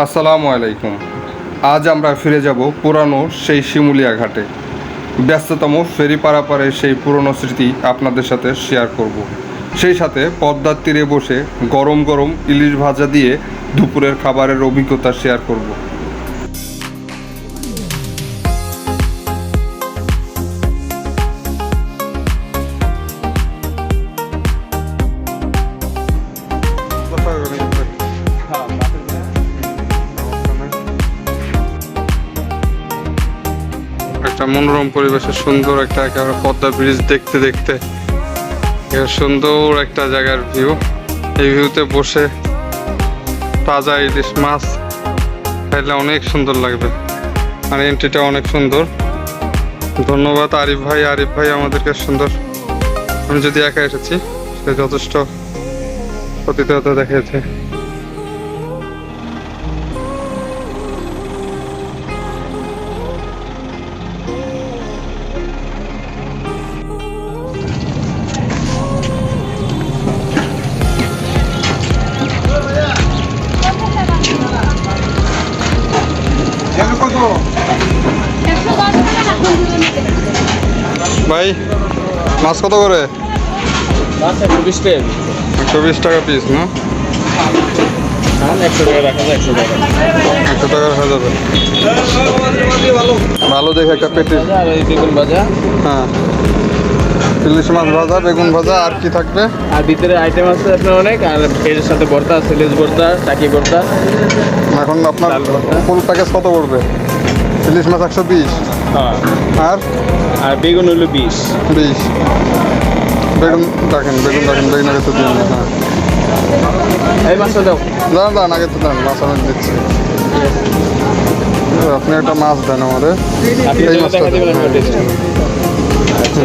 আসসালামু আলাইকুম আজ আমরা ফিরে যাব পুরানো সেই শিমুলিয়া ঘাটে ব্যস্ততম ফেরি পারাপারের সেই পুরনো স্মৃতি আপনাদের সাথে শেয়ার করব। সেই সাথে পদ্মার তীরে বসে গরম গরম ইলিশ ভাজা দিয়ে দুপুরের খাবারের অভিজ্ঞতা শেয়ার করব। একটা মনোরম পরিবেশে, সুন্দর একটা একেবারে পদ্মা ব্রিজ দেখতে দেখতে। সুন্দর একটা জায়গার ভিউ এই ভিউতে বসে তাজা ইলিশ মাছ খাইলে অনেক সুন্দর লাগবে। আর এন্ট্রিটা অনেক সুন্দর। ধন্যবাদ আরিফ ভাই। আরিফ ভাই আমাদেরকে সুন্দর। আমি যদি একা এসেছি, সে যথেষ্ট প্রতিততা দেখিয়েছে ভাই মাছ কত করে? একশো বিশ টাকা পিস না? হ্যাঁ একশো টাকা রাখা একশো টাকা। একশো টাকার হয়ে যাবে। ভালো দেখে একটা পেটি। বেগুন ভাজা হ্যাঁ। ইলিশ মাছ ভাজা বেগুন ভাজা আর কি থাকবে? আর ভিতরে আইটেম আছে আপনার অনেক আর ভেজের সাথে ভর্তা আছে লেজ ভর্তা টাকি ভর্তা। এখন আপনার। ফুল প্যাকেজ কত পড়বে? ইলিশ মাছ একশো বিশ হ্যাঁ আর আর বেগুন হলো বিশ বিশ বেগুন দেখেন বেগুন দেখেন বেগুন আগে তো দিন হ্যাঁ এই মাছটা দাও দাঁড়ান দাঁড়ান আগে তো দেন মাছ আমি দিচ্ছি আপনি একটা মাছ দেন আমাদের এই মাছটা হ্যাঁ। আচ্ছা?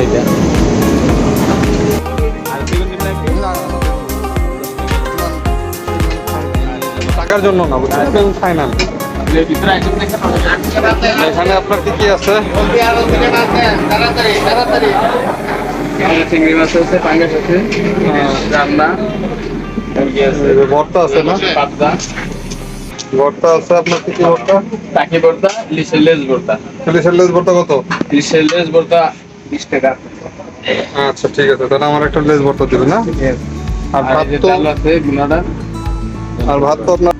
টাকার জন্য না বুঝছেন বেগুন খাই না এখানে আপনার কি কি আছে? চিংড়ি মাছ আছে পাঙ্গাস আছে রান্না মুরগি আছে এই যে ভর্তা আছে না? পাবদা। ভর্তা আছে আপনার কি কি ভর্তা? টাকি ভর্তা ইলিশের লেজ ভর্তা। ইলিশের লেজ ভর্তা কত? ইলিশের লেজ ভর্তা বিশ টাকা। আচ্ছা ঠিক আছে তাহলে আমার একটা লেজ ভর্তা দিবেন না আর আর ভাত তো আছে আর ভাত তো আপনার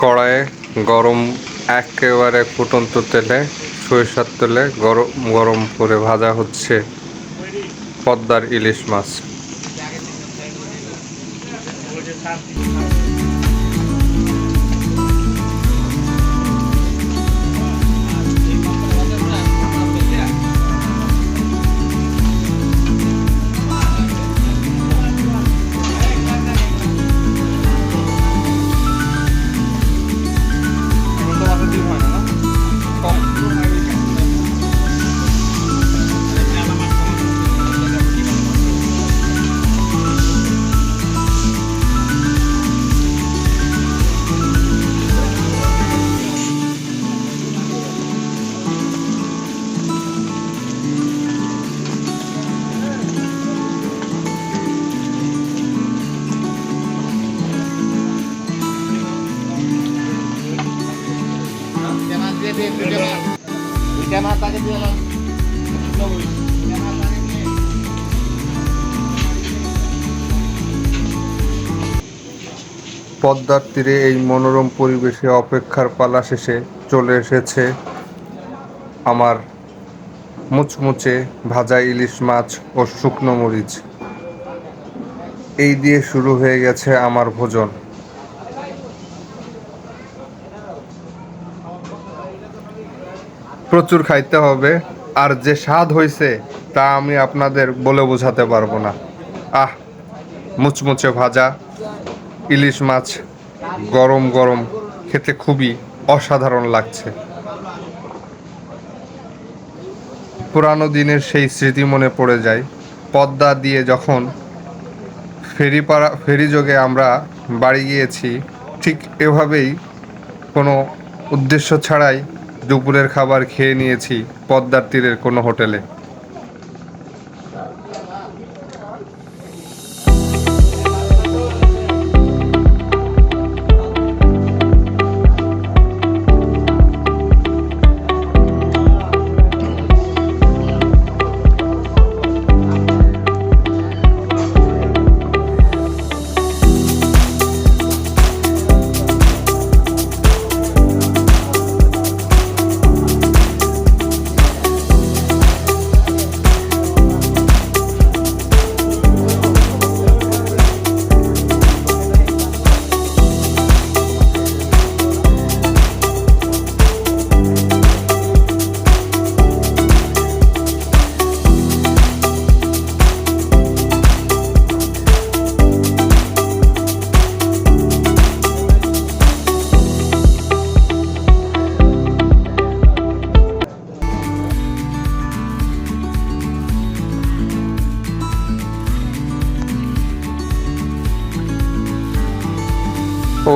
কড়াইয়ে গরম একেবারে ফুটন্ত তেলে সরিষার তেলে গরম গরম করে ভাজা হচ্ছে পদ্মার ইলিশ মাছ। পদ্মার তীরে এই মনোরম পরিবেশে অপেক্ষার পালা শেষে চলে এসেছে আমার মুচমুচে ভাজা ইলিশ মাছ ও শুকনো মরিচ। এই দিয়ে শুরু হয়ে গেছে আমার ভোজন। প্রচুর খাইতে হবে, আর যে স্বাদ হয়েছে তা আমি আপনাদের বলে বোঝাতে পারব না। আহ, মুচমুচে ভাজা, ইলিশ মাছ গরম গরম খেতে খুবই অসাধারণ লাগছে। পুরানো দিনের সেই স্মৃতি মনে পড়ে যায়। পদ্মা দিয়ে যখন ফেরি পাড়া, ফেরি যোগে আমরা বাড়ি গিয়েছি, ঠিক এভাবেই কোনো উদ্দেশ্য ছাড়াই দুপুরের খাবার খেয়ে নিয়েছি পদ্মার তীরের কোনো হোটেলে।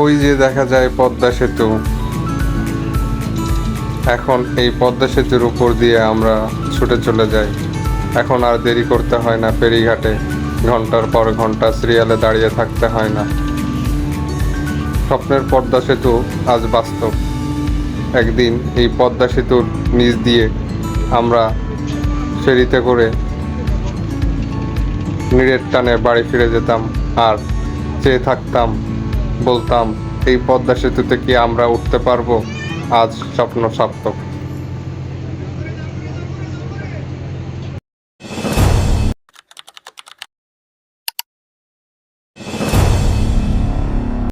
ওই যে দেখা যায় পদ্মা সেতু। এখন এই পদ্মা সেতুর উপর দিয়ে আমরা ছুটে চলে যাই। এখন আর দেরি করতে হয় না ফেরিঘাটে। ঘণ্টার পর ঘণ্টা সিরিয়ালে দাঁড়িয়ে থাকতে হয় না। স্বপ্নের পদ্মা সেতু আজ বাস্তব। একদিন এই পদ্মা সেতুর নিচ দিয়ে আমরা ফেরিতে করে নিরের টানে বাড়ি ফিরে যেতাম আর চেয়ে থাকতাম বলতাম এই পদ্মা সেতুতে কি আমরা উঠতে পারব? আজ স্বপ্ন সার্থক।